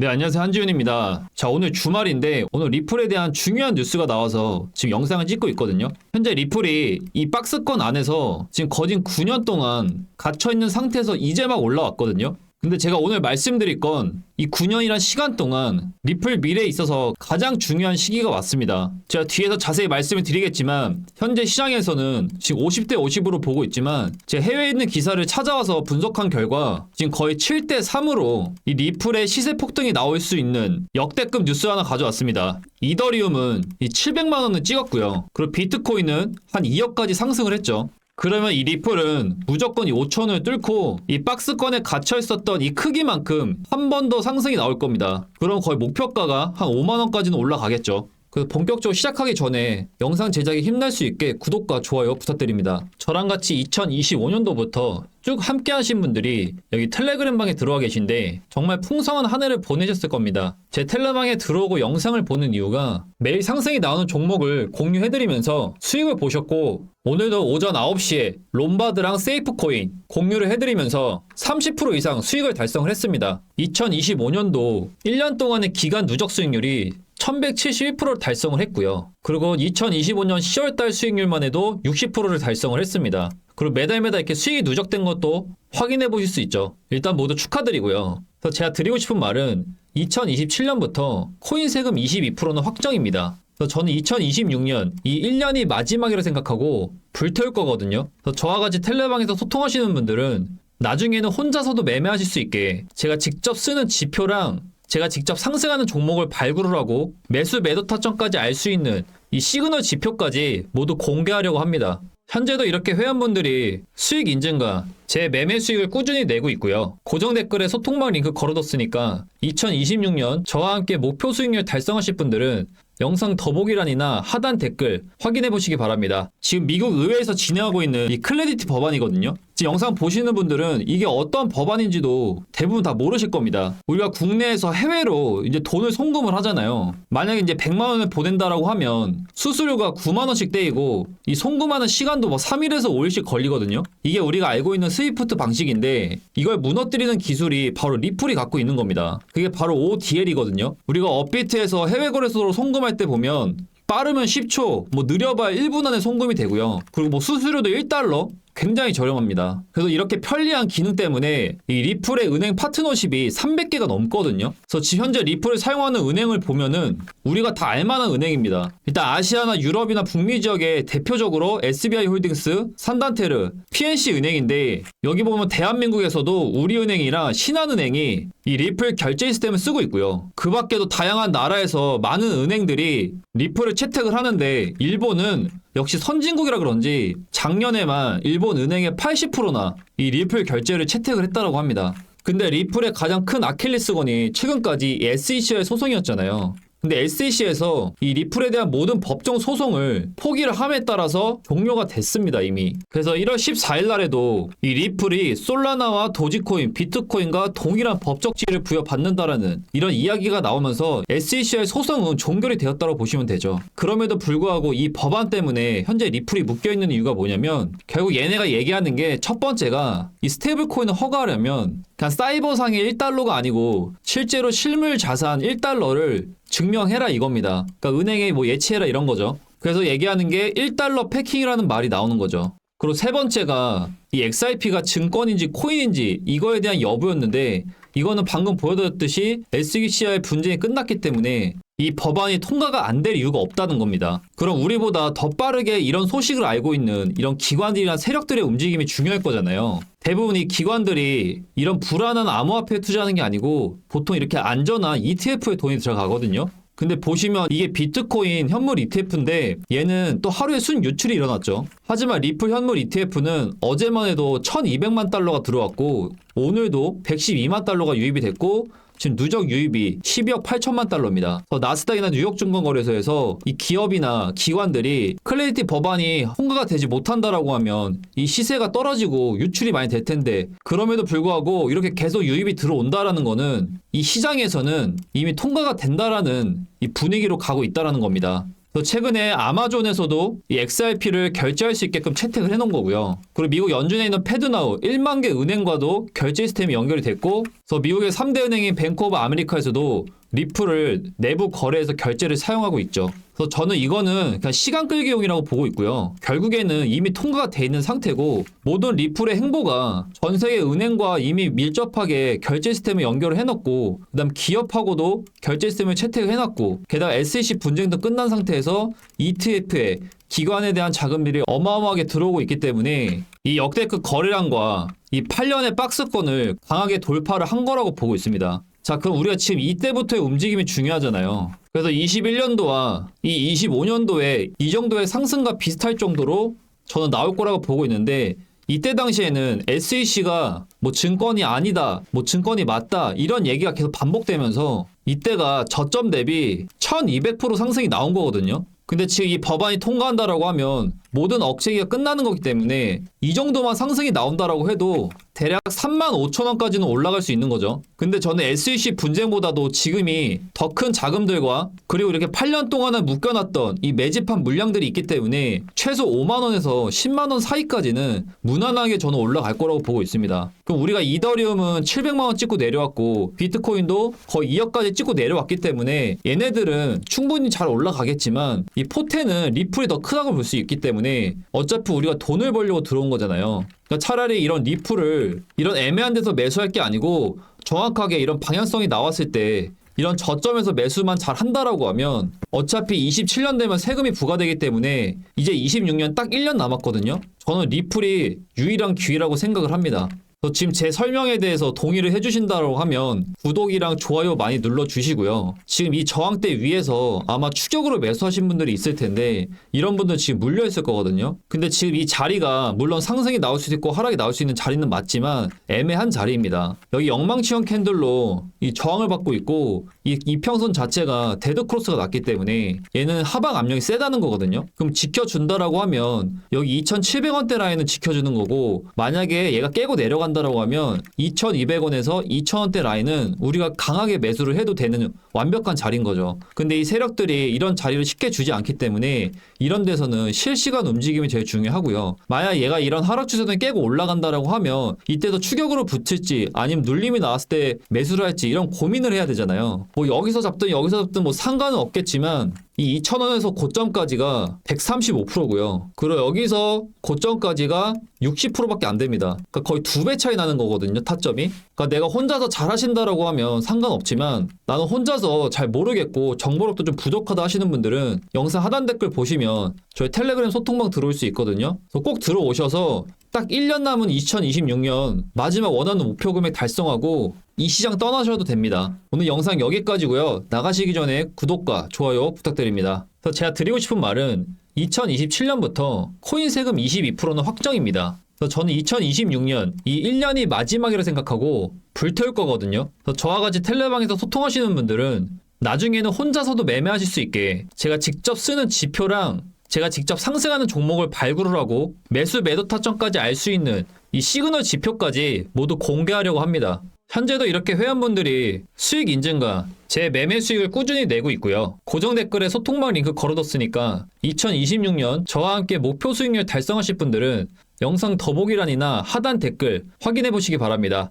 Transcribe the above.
네, 안녕하세요. 한지훈입니다. 자, 오늘 주말인데 오늘 리플에 대한 중요한 뉴스가 나와서 지금 영상을 찍고 있거든요. 현재 리플이 이 박스권 안에서 지금 거진 9년 동안 갇혀 있는 상태에서 이제 막 올라왔거든요. 근데 제가 오늘 말씀드릴 건 이 9년이란 시간 동안 리플 미래에 있어서 가장 중요한 시기가 왔습니다. 제가 뒤에서 자세히 말씀을 드리겠지만 현재 시장에서는 지금 50대 50으로 보고 있지만 제 해외에 있는 기사를 찾아와서 분석한 결과 지금 거의 7대 3으로 이 리플의 시세 폭등이 나올 수 있는 역대급 뉴스 하나 가져왔습니다. 이더리움은 이 700만 원을 찍었고요. 그리고 비트코인은 한 2억까지 상승을 했죠. 그러면 이 리플은 무조건 이 5천을 뚫고 이 박스권에 갇혀 있었던 이 크기만큼 한 번 더 상승이 나올 겁니다. 그럼 거의 목표가가 한 5만 원까지는 올라가겠죠. 그래서 본격적으로 시작하기 전에 영상 제작에 힘낼 수 있게 구독과 좋아요 부탁드립니다. 저랑 같이 2025년도부터 쭉 함께 하신 분들이 여기 텔레그램 방에 들어와 계신데 정말 풍성한 한 해를 보내셨을 겁니다. 제 텔레방에 들어오고 영상을 보는 이유가 매일 상승이 나오는 종목을 공유해드리면서 수익을 보셨고 오늘도 오전 9시에 롬바드랑 세이프코인 공유를 해드리면서 30% 이상 수익을 달성을 했습니다. 2025년도 1년 동안의 기간 누적 수익률이 1171%를 달성을 했고요. 그리고 2025년 10월달 수익률만 해도 60%를 달성을 했습니다. 그리고 매달 매달 이렇게 수익이 누적된 것도 확인해 보실 수 있죠. 일단 모두 축하드리고요. 그래서 제가 드리고 싶은 말은 2027년부터 코인 세금 22%는 확정입니다. 그래서 저는 2026년 이 1년이 마지막이라 생각하고 불태울 거거든요. 그래서 저와 같이 텔레방에서 소통하시는 분들은 나중에는 혼자서도 매매하실 수 있게 제가 직접 쓰는 지표랑 제가 직접 상승하는 종목을 발굴을 하고 매수 매도 타점까지 알 수 있는 이 시그널 지표까지 모두 공개하려고 합니다. 현재도 이렇게 회원분들이 수익 인증과 제 매매 수익을 꾸준히 내고 있고요. 고정 댓글에 소통방 링크 걸어뒀으니까 2026년 저와 함께 목표 수익률 달성하실 분들은 영상 더보기란이나 하단 댓글 확인해 보시기 바랍니다. 지금 미국 의회에서 진행하고 있는 이 클레디티 법안이거든요. 지금 영상 보시는 분들은 이게 어떤 법안인지도 대부분 다 모르실 겁니다. 우리가 국내에서 해외로 이제 돈을 송금을 하잖아요. 만약에 이제 100만 원을 보낸다라고 하면 수수료가 9만 원씩 떼이고 이 송금하는 시간도 뭐 3일에서 5일씩 걸리거든요. 이게 우리가 알고 있는 스위프트 방식인데 이걸 무너뜨리는 기술이 바로 리플이 갖고 있는 겁니다. 그게 바로 ODL이거든요. 우리가 업비트에서 해외 거래소로 송금할 때 보면 빠르면 10초, 뭐 느려봐야 1분 안에 송금이 되고요. 그리고 뭐 수수료도 1달러, 굉장히 저렴합니다. 그래서 이렇게 편리한 기능 때문에 이 리플의 은행 파트너십이 300개가 넘거든요. 그래서 현재 리플을 사용하는 은행을 보면은 우리가 다 알만한 은행입니다. 일단 아시아나 유럽이나 북미 지역에 대표적으로 SBI 홀딩스, 산단테르, PNC 은행인데 여기 보면 대한민국에서도 우리은행이랑 신한은행이 이 리플 결제 시스템을 쓰고 있고요. 그 밖에도 다양한 나라에서 많은 은행들이 리플을 채택을 하는데 일본은 역시 선진국이라 그런지 작년에만 일본 은행의 80%나 이 리플 결제를 채택을 했다고 합니다. 근데 리플의 가장 큰 아킬레스건이 최근까지 이 SEC의 소송이었잖아요. 근데 SEC에서 이 리플에 대한 모든 법정 소송을 포기를 함에 따라서 종료가 됐습니다, 이미. 그래서 1월 14일 날에도 이 리플이 솔라나와 도지코인, 비트코인과 동일한 법적 지위를 부여받는다라는 이런 이야기가 나오면서 SEC의 소송은 종결이 되었다고 보시면 되죠. 그럼에도 불구하고 이 법안 때문에 현재 리플이 묶여 있는 이유가 뭐냐면 결국 얘네가 얘기하는 게 첫 번째가 이 스테이블 코인을 허가하려면 그냥 사이버상의 1달러가 아니고 실제로 실물 자산 1달러를 증명해라 이겁니다. 그러니까 은행에 뭐 예치해라 이런 거죠. 그래서 얘기하는 게 1달러 패킹이라는 말이 나오는 거죠. 그리고 세 번째가 이 XRP가 증권인지 코인인지 이거에 대한 여부였는데 이거는 방금 보여드렸듯이 SEC와의 분쟁이 끝났기 때문에 이 법안이 통과가 안 될 이유가 없다는 겁니다. 그럼 우리보다 더 빠르게 이런 소식을 알고 있는 이런 기관들이나 세력들의 움직임이 중요할 거잖아요. 대부분 이 기관들이 이런 불안한 암호화폐에 투자하는 게 아니고 보통 이렇게 안전한 ETF에 돈이 들어가거든요. 근데 보시면 이게 비트코인 현물 ETF인데 얘는 또 하루에 순 유출이 일어났죠. 하지만 리플 현물 ETF는 어제만 해도 1200만 달러가 들어왔고 오늘도 112만 달러가 유입이 됐고 지금 누적 유입이 12억 8천만 달러입니다. 나스닥이나 뉴욕 증권거래소에서 이 기업이나 기관들이 클레디티 법안이 통과가 되지 못한다라고 하면 이 시세가 떨어지고 유출이 많이 될 텐데 그럼에도 불구하고 이렇게 계속 유입이 들어온다라는 거는 이 시장에서는 이미 통과가 된다라는 이 분위기로 가고 있다라는 겁니다. 그래서 최근에 아마존에서도 이 XRP를 결제할 수 있게끔 채택을 해놓은 거고요. 그리고 미국 연준에 있는 패드나우 1만 개 은행과도 결제 시스템이 연결이 됐고, 그래서 미국의 3대 은행인 뱅크 오브 아메리카에서도 리플을 내부 거래에서 결제를 사용하고 있죠. 그래서 저는 이거는 그냥 시간 끌기용이라고 보고 있고요. 결국에는 이미 통과가 돼 있는 상태고 모든 리플의 행보가 전 세계 은행과 이미 밀접하게 결제 시스템을 연결을 해놨고 그다음 기업하고도 결제 시스템을 채택을 해놨고 게다가 SEC 분쟁도 끝난 상태에서 ETF에 기관에 대한 자금들이 어마어마하게 들어오고 있기 때문에 이 역대급 거래량과 이 8년의 박스권을 강하게 돌파를 한 거라고 보고 있습니다. 자, 그럼 우리가 지금 이때부터의 움직임이 중요하잖아요. 그래서 21년도와 이 25년도에 이 정도의 상승과 비슷할 정도로 저는 나올 거라고 보고 있는데 이때 당시에는 SEC가 뭐 증권이 아니다, 뭐 증권이 맞다 이런 얘기가 계속 반복되면서 이때가 저점 대비 1200% 상승이 나온 거거든요. 근데 지금 이 법안이 통과한다라고 하면 모든 억제기가 끝나는 거기 때문에 이 정도만 상승이 나온다라고 해도 대략 3만 5천 원까지는 올라갈 수 있는 거죠. 근데 저는 SEC 분쟁보다도 지금이 더 큰 자금들과 그리고 이렇게 8년 동안은 묶여놨던 이 매집한 물량들이 있기 때문에 최소 5만 원에서 10만 원 사이까지는 무난하게 저는 올라갈 거라고 보고 있습니다. 그럼 우리가 이더리움은 700만 원 찍고 내려왔고 비트코인도 거의 2억까지 찍고 내려왔기 때문에 얘네들은 충분히 잘 올라가겠지만 이 포텐은 리플이 더 크다고 볼 수 있기 때문에 어차피 우리가 돈을 벌려고 들어온 거잖아요. 그러니까 차라리 이런 리플을 이런 애매한 데서 매수할 게 아니고 정확하게 이런 방향성이 나왔을 때 이런 저점에서 매수만 잘 한다라고 하면 어차피 27년 되면 세금이 부과되기 때문에 이제 26년 딱 1년 남았거든요. 저는 리플이 유일한 기회라고 생각을 합니다. 그래서 지금 제 설명에 대해서 동의를 해주신다고 하면 구독이랑 좋아요 많이 눌러주시고요. 지금 이 저항대 위에서 아마 추격으로 매수하신 분들이 있을 텐데 이런 분들 지금 물려 있을 거거든요. 근데 지금 이 자리가 물론 상승이 나올 수도 있고 하락이 나올 수 있는 자리는 맞지만 애매한 자리입니다. 여기 영망치형 캔들로 이 저항을 받고 있고 이 이평선 자체가 데드 크로스가 났기 때문에 얘는 하방 압력이 세다는 거거든요. 그럼 지켜준다라고 하면 여기 2,700원대 라인은 지켜주는 거고 만약에 얘가 깨고 내려간 다라고 하면 2,200원에서 2,000원대 라인은 우리가 강하게 매수를 해도 되는 완벽한 자리인 거죠. 근데 이 세력들이 이런 자리를 쉽게 주지 않기 때문에 이런 데서는 실시간 움직임이 제일 중요하고요. 만약 얘가 이런 하락 추세를 깨고 올라간다라고 하면 이때도 추격으로 붙을지 아니면 눌림이 나왔을 때 매수를 할지 이런 고민을 해야 되잖아요. 뭐 여기서 잡든 여기서 잡든 뭐 상관은 없겠지만 이 2,000원에서 고점까지가 135%고요. 그리고 여기서 고점까지가 60%밖에 안 됩니다. 그러니까 거의 두 배 차이 나는 거거든요, 타점이. 그러니까 내가 혼자서 잘 하신다라고 하면 상관없지만 나는 혼자서 잘 모르겠고 정보력도 좀 부족하다 하시는 분들은 영상 하단 댓글 보시면 저희 텔레그램 소통방 들어올 수 있거든요. 그래서 꼭 들어오셔서 딱 1년 남은 2026년 마지막 원하는 목표 금액 달성하고 이 시장 떠나셔도 됩니다. 오늘 영상 여기까지고요. 나가시기 전에 구독과 좋아요 부탁드립니다. 그래서 제가 드리고 싶은 말은 2027년부터 코인 세금 22%는 확정입니다. 저는 2026년 이 1년이 마지막이라 생각하고 불태울 거거든요. 저와 같이 텔레방에서 소통하시는 분들은 나중에는 혼자서도 매매하실 수 있게 제가 직접 쓰는 지표랑 제가 직접 상승하는 종목을 발굴을 하고 매수 매도 타점까지 알 수 있는 이 시그널 지표까지 모두 공개하려고 합니다. 현재도 이렇게 회원분들이 수익 인증과 제 매매 수익을 꾸준히 내고 있고요. 고정 댓글에 소통방 링크 걸어뒀으니까 2026년 저와 함께 목표 수익률 달성하실 분들은 영상 더보기란이나 하단 댓글 확인해 보시기 바랍니다.